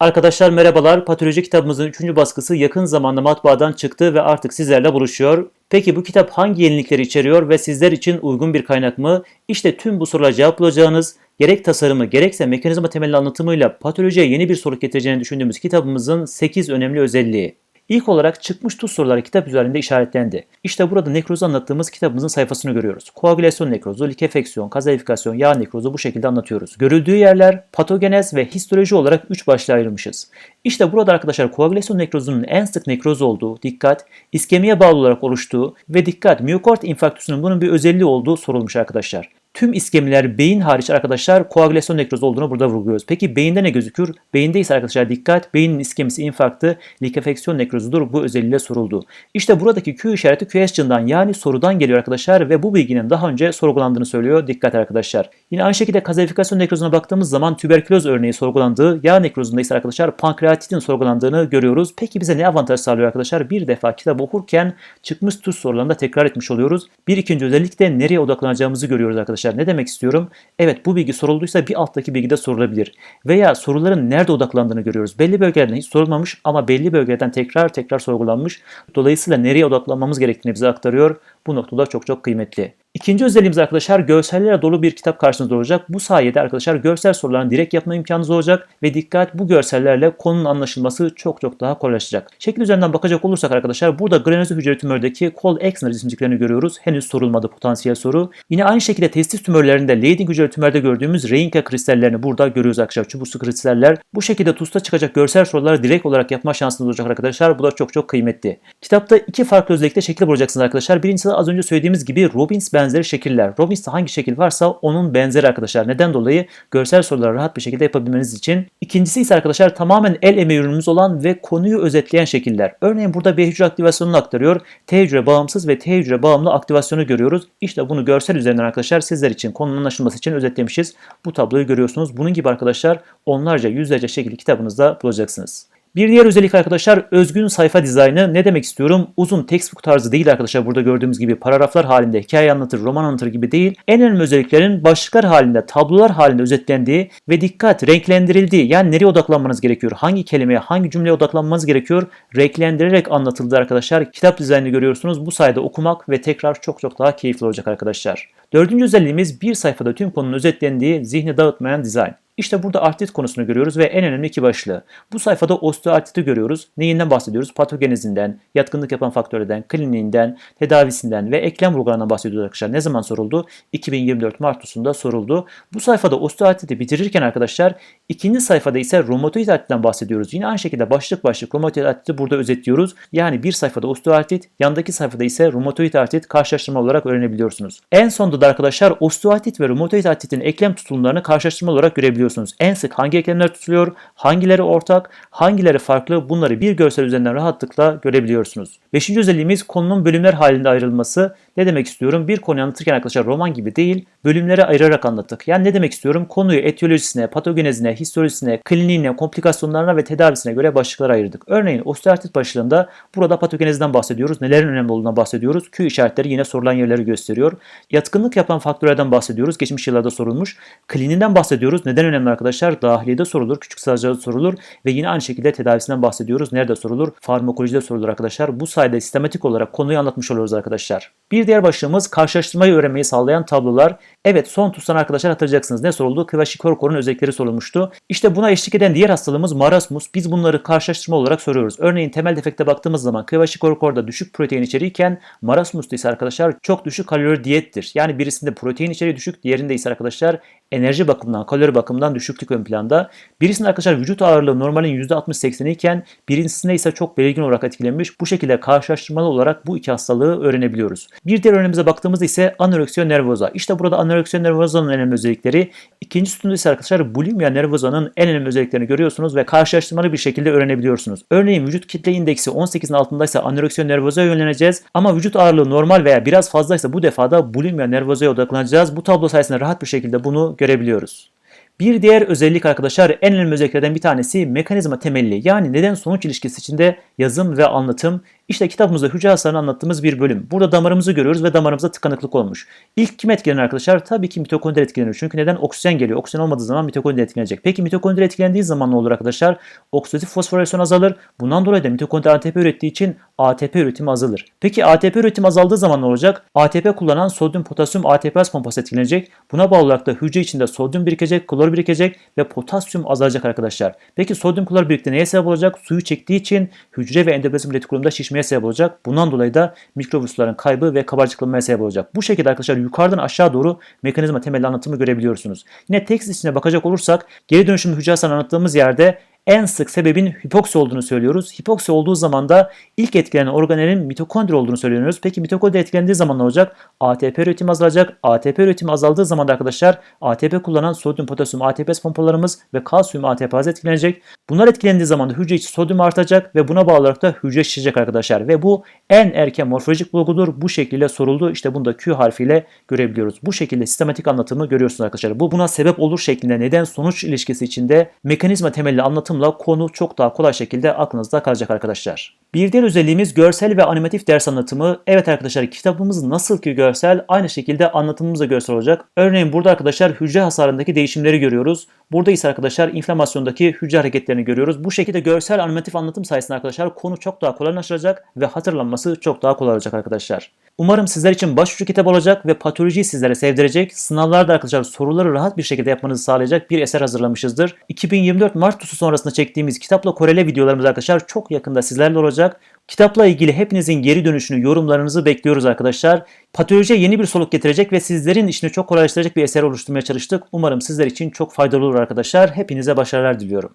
Arkadaşlar merhabalar. Patoloji kitabımızın 3. baskısı yakın zamanda matbaadan çıktı ve artık sizlerle buluşuyor. Peki bu kitap hangi yenilikleri içeriyor ve sizler için uygun bir kaynak mı? İşte tüm bu sorulara cevap bulacağınız, gerek tasarımı gerekse mekanizma temelli anlatımıyla patolojiye yeni bir soru getireceğini düşündüğümüz kitabımızın 8 önemli özelliği. İlk olarak çıkmış tuz soruları kitap üzerinde işaretlendi. İşte burada nekrozu anlattığımız kitabımızın sayfasını görüyoruz. Koagülasyon nekrozu, likefeksiyon, kazaifikasyon, yağ nekrozu bu şekilde anlatıyoruz. Görüldüğü yerler patogenez ve histoloji olarak 3 başlığa ayrılmışız. İşte burada arkadaşlar koagülasyon nekrozunun en sık nekroz olduğu, dikkat, iskemiye bağlı olarak oluştuğu ve dikkat, miyokard infarktüsünün bunun bir özelliği olduğu sorulmuş arkadaşlar. Tüm iskemiler beyin hariç arkadaşlar koagülasyon nekrozu olduğunu burada vurguluyoruz. Peki beyinde ne gözükür? Beyinde ise arkadaşlar dikkat beynin iskemisi infarktı, likefeksiyon nekrozudur bu özelliğiyle soruldu. İşte buradaki Q işareti question'dan yani sorudan geliyor arkadaşlar ve bu bilginin daha önce sorgulandığını söylüyor. Dikkat arkadaşlar. Yine aynı şekilde kazaifikasyon nekrozuna baktığımız zaman tüberküloz örneği sorgulandığı, yağ nekrozunda ise arkadaşlar pankreatitin sorgulandığını görüyoruz. Peki bize ne avantaj sağlıyor arkadaşlar? Bir defa kitap okurken çıkmış tuz sorularını da tekrar etmiş oluyoruz. Bir ikinci özellik de nereye odaklanacağımızı görüyoruz arkadaşlar. Ne demek istiyorum? Evet bu bilgi sorulduysa bir alttaki bilgi de sorulabilir. Veya soruların nerede odaklandığını görüyoruz. Belli bölgelerden hiç sorulmamış ama belli bölgelerden tekrar tekrar sorgulanmış. Dolayısıyla nereye odaklanmamız gerektiğini bize aktarıyor. Bu noktada çok çok kıymetli. İkinci özelliğimiz arkadaşlar görsellerle dolu bir kitap karşınızda olacak. Bu sayede arkadaşlar görsel sorularını direkt yapma imkanınız olacak ve dikkat bu görsellerle konunun anlaşılması çok çok daha kolaylaşacak. Şekil üzerinden bakacak olursak arkadaşlar burada granüloz hücre tümördeki kol Exner cisimciklerini görüyoruz. Henüz sorulmadı potansiyel soru. Yine aynı şekilde testis tümörlerinde Leydig hücre tümörde gördüğümüz Reinke kristallerini burada görüyoruz arkadaşlar. Çubuksu kristaller. Bu şekilde TUS'ta çıkacak görsel soruları direkt olarak yapma şansınız olacak arkadaşlar. Bu da çok çok kıymetli. Kitapta iki farklı özellikle şekil bulacaksınız arkadaşlar. Birincisi az önce söylediğimiz gibi Robbins benzeri şekiller. Robbins'te hangi şekil varsa onun benzeri arkadaşlar. Neden dolayı? Görsel soruları rahat bir şekilde yapabilmeniz için. İkincisi ise arkadaşlar tamamen el emeği ürünümüz olan ve konuyu özetleyen şekiller. Örneğin burada B hücre aktivasyonunu aktarıyor. T hücre bağımsız ve T hücre bağımlı aktivasyonu görüyoruz. İşte bunu görsel üzerinden arkadaşlar sizler için konunun anlaşılması için özetlemişiz. Bu tabloyu görüyorsunuz. Bunun gibi arkadaşlar onlarca yüzlerce şekil kitabınızda bulacaksınız. Bir diğer özellik arkadaşlar özgün sayfa dizaynı. Ne demek istiyorum? Uzun textbook tarzı değil arkadaşlar burada gördüğümüz gibi paragraflar halinde hikaye anlatır, roman anlatır gibi değil. En önemli özelliklerin başlıklar halinde, tablolar halinde özetlendiği ve dikkat renklendirildiği. Yani nereye odaklanmanız gerekiyor? Hangi kelimeye, hangi cümleye odaklanmanız gerekiyor? Renklendirerek anlatıldı arkadaşlar. Kitap dizaynını görüyorsunuz. Bu sayede okumak ve tekrar çok çok daha keyifli olacak arkadaşlar. Dördüncü özelliğimiz bir sayfada tüm konunun özetlendiği, zihni dağıtmayan dizayn. İşte burada artrit konusunu görüyoruz ve en önemli iki başlığı. Bu sayfada osteoartriti görüyoruz. Neyinden bahsediyoruz? Patogenizinden, yatkınlık yapan faktörlerden, kliniğinden, tedavisinden ve eklem vurgularından bahsediyoruz arkadaşlar. Ne zaman soruldu? 2024 Mart'usunda soruldu. Bu sayfada osteoartriti bitirirken arkadaşlar ikinci sayfada ise romatoid artritten bahsediyoruz. Yine aynı şekilde başlık başlık romatoid artriti burada özetliyoruz. Yani bir sayfada osteoartrit, yandaki sayfada ise romatoid artrit karşılaştırma olarak öğrenebiliyorsunuz. En sonda da arkadaşlar osteoartrit ve romatoid artritin eklem tutulumlarını karşılaştırma olarak görebiliyorsunuz biliyorsunuz. En sık hangi eklemler tutuluyor, hangileri ortak, hangileri farklı bunları bir görsel üzerinden rahatlıkla görebiliyorsunuz. Beşinci özelliğimiz konunun bölümler halinde ayrılması. Ne demek istiyorum? Bir konuyu anlatırken arkadaşlar roman gibi değil, bölümlere ayırarak anlattık. Yani ne demek istiyorum? Konuyu etiyolojisine, patogenezine, histolojisine, kliniğine, komplikasyonlarına ve tedavisine göre başlıklara ayırdık. Örneğin osteoartrit başlığında burada patogenezden bahsediyoruz. Nelerin önemli olduğuna bahsediyoruz. Q işaretleri yine sorulan yerleri gösteriyor. Yatkınlık yapan faktörlerden bahsediyoruz. Geçmiş yıllarda sorulmuş. Kliniğinden bahsediyoruz. Neden önemli arkadaşlar? Dahiliyede sorulur, küçük sağcıda sorulur ve yine aynı şekilde tedavisinden bahsediyoruz. Nerede sorulur? Farmakolojide sorulur arkadaşlar. Bu sayede sistematik olarak konuyu anlatmış oluyoruz arkadaşlar. Bir diğer başlığımız karşılaştırmayı öğrenmeyi sağlayan tablolar. Evet son TUS'tan arkadaşlar hatırlayacaksınız. Ne soruldu? Kıvaşikorkor'un özellikleri sorulmuştu. İşte buna eşlik eden diğer hastalığımız marasmus. Biz bunları karşılaştırma olarak soruyoruz. Örneğin temel defekte baktığımız zaman Kıvaşikorkor'da düşük protein içeriğiken marasmus'ta ise arkadaşlar çok düşük kalori diyettir. Yani birisinde protein içeriği düşük, diğerinde ise arkadaşlar enerji bakımından, kalori bakımından düşüklük ön planda. Birisinde arkadaşlar vücut ağırlığı normalin %60-80'i iken birincisinde ise çok belirgin olarak etkilenmiş. Bu şekilde karşılaştırmalı olarak bu iki hastalığı öğrenebiliyoruz. Bir diğer örneğimize baktığımızda ise anoreksiya nervoza. İşte burada anoreksiya nervozanın en önemli özellikleri. İkinci sütunda ise arkadaşlar bulimia nervozanın en önemli özelliklerini görüyorsunuz ve karşılaştırmalı bir şekilde öğrenebiliyorsunuz. Örneğin vücut kitle indeksi 18'in altındaysa anoreksiya nervoza yönleneceğiz ama vücut ağırlığı normal veya biraz fazlaysa bu defada bulimia nervozaya odaklanacağız. Bu tablo sayesinde rahat bir şekilde bunu görebiliyoruz. Bir diğer özellik arkadaşlar en önemli özelliklerden bir tanesi mekanizma temelli yani neden sonuç ilişkisi içinde yazım ve anlatım. İşte kitabımızda hücre hasarını anlattığımız bir bölüm. Burada damarımızı görüyoruz ve damarımızda tıkanıklık olmuş. İlk kim etkilenir arkadaşlar? Tabii ki mitokondri etkilenir. Çünkü neden? Oksijen geliyor. Oksijen olmadığı zaman mitokondri etkilenecek. Peki mitokondri etkilendiği zaman ne olur arkadaşlar? Oksidatif fosforilasyon azalır. Bundan dolayı da mitokondri ATP ürettiği için ATP üretimi azalır. Peki ATP üretimi azaldığı zaman ne olacak? ATP kullanan sodyum potasyum ATPaz pompası etkilenecek. Buna bağlı olarak da hücre içinde sodyum birikecek, klor birikecek ve potasyum azalacak arkadaşlar. Peki sodyum klor birlikte neye sebep olacak? Suyu çektiği için hücre ve endoplazm retikulumda şişmeye sebep olacak. Bundan dolayı da mikrovirüslerin kaybı ve kabarcıklanmaya sebep olacak. Bu şekilde arkadaşlar yukarıdan aşağı doğru mekanizma temelli anlatımı görebiliyorsunuz. Yine tekst içine bakacak olursak geri dönüşüm hücre hasarını anlattığımız yerde en sık sebebin hipoksi olduğunu söylüyoruz. Hipoksi olduğu zaman da ilk etkilenen organelin mitokondri olduğunu söylüyoruz. Peki mitokondri etkilendiği zaman ne olacak? ATP üretimi azalacak. ATP üretimi azaldığı zaman da arkadaşlar ATP kullanan sodyum, potasyum, ATPaz pompalarımız ve kalsiyum ATPaz etkilenecek. Bunlar etkilendiği zaman da hücre içi sodyum artacak ve buna bağlı olarak da hücre şişecek arkadaşlar. Ve bu en erken morfolojik bulgudur. Bu şekilde soruldu. İşte bunu da Q harfiyle görebiliyoruz. Bu şekilde sistematik anlatımı görüyorsunuz arkadaşlar. Bu buna sebep olur şeklinde neden sonuç ilişkisi içinde mekanizma temelli anlatımla konu çok daha kolay şekilde aklınızda kalacak arkadaşlar. Bir diğer özelliğimiz görsel ve animatif ders anlatımı. Evet arkadaşlar kitabımız nasıl ki görsel aynı şekilde anlatımımız da görsel olacak. Örneğin burada arkadaşlar hücre hasarındaki değişimleri görüyoruz. Burada ise arkadaşlar inflamasyondaki hücre hareketlerini görüyoruz. Bu şekilde görsel animatif anlatım sayesinde arkadaşlar konu çok daha kolaylaşacak ve hatırlanması çok daha kolay olacak arkadaşlar. Umarım sizler için başucu kitap olacak ve patolojiyi sizlere sevdirecek, sınavlarda arkadaşlar soruları rahat bir şekilde yapmanızı sağlayacak bir eser hazırlamışızdır. 2024 Mart tusu sonrasında çektiğimiz kitapla korele videolarımız arkadaşlar çok yakında sizlerle olacak. Kitapla ilgili hepinizin geri dönüşünü, yorumlarınızı bekliyoruz arkadaşlar. Patolojiye yeni bir soluk getirecek ve sizlerin işini çok kolaylaştıracak bir eser oluşturmaya çalıştık. Umarım sizler için çok faydalı olur arkadaşlar. Hepinize başarılar diliyorum.